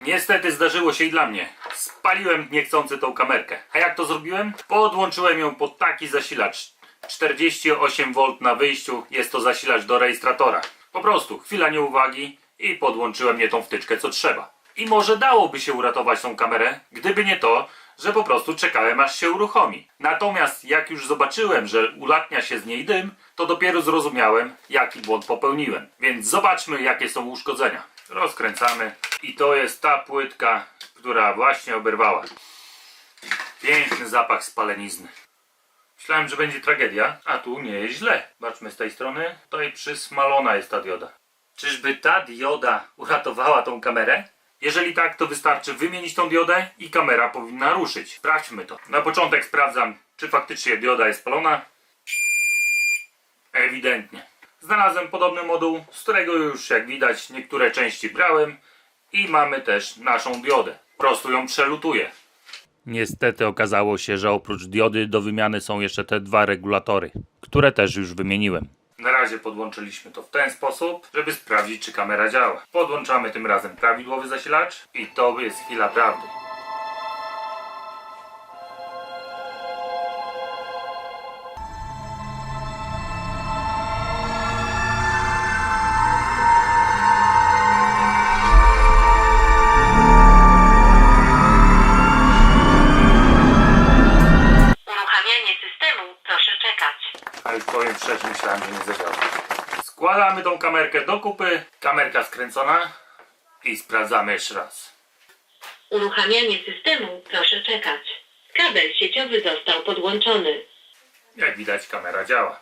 Niestety zdarzyło się i dla mnie. Spaliłem niechcący tą kamerkę. A jak to zrobiłem? Podłączyłem ją pod taki zasilacz. 48V na wyjściu jest to zasilacz do rejestratora. Po prostu chwila nieuwagi i podłączyłem nie tą wtyczkę co trzeba. I może dałoby się uratować tą kamerę, gdyby nie to, że po prostu czekałem aż się uruchomi. Natomiast jak już zobaczyłem, że ulatnia się z niej dym, to dopiero zrozumiałem, jaki błąd popełniłem. Więc zobaczmy, jakie są uszkodzenia. Rozkręcamy i to jest ta płytka, która właśnie oberwała. Piękny zapach spalenizny. Myślałem, że będzie tragedia, a tu nie jest źle. Zobaczmy z tej strony. Tutaj przysmalona jest ta dioda. Czyżby ta dioda uratowała tą kamerę? Jeżeli tak, to wystarczy wymienić tą diodę i kamera powinna ruszyć. Sprawdźmy to. Na początek sprawdzam, czy faktycznie dioda jest spalona. Ewidentnie. Znalazłem podobny moduł, z którego już jak widać niektóre części brałem i mamy też naszą diodę. Po prostu ją przelutuję. Niestety okazało się, że oprócz diody do wymiany są jeszcze te dwa regulatory, które też już wymieniłem. Na razie podłączyliśmy to w ten sposób, żeby sprawdzić, czy kamera działa. Podłączamy tym razem prawidłowy zasilacz i to jest chwila prawdy. Ale powiem szczerze, myślałem, że nie zadziała. Składamy tą kamerkę do kupy, kamerka skręcona i sprawdzamy jeszcze raz. Uruchamianie systemu, proszę czekać. Kabel sieciowy został podłączony. Jak widać kamera działa.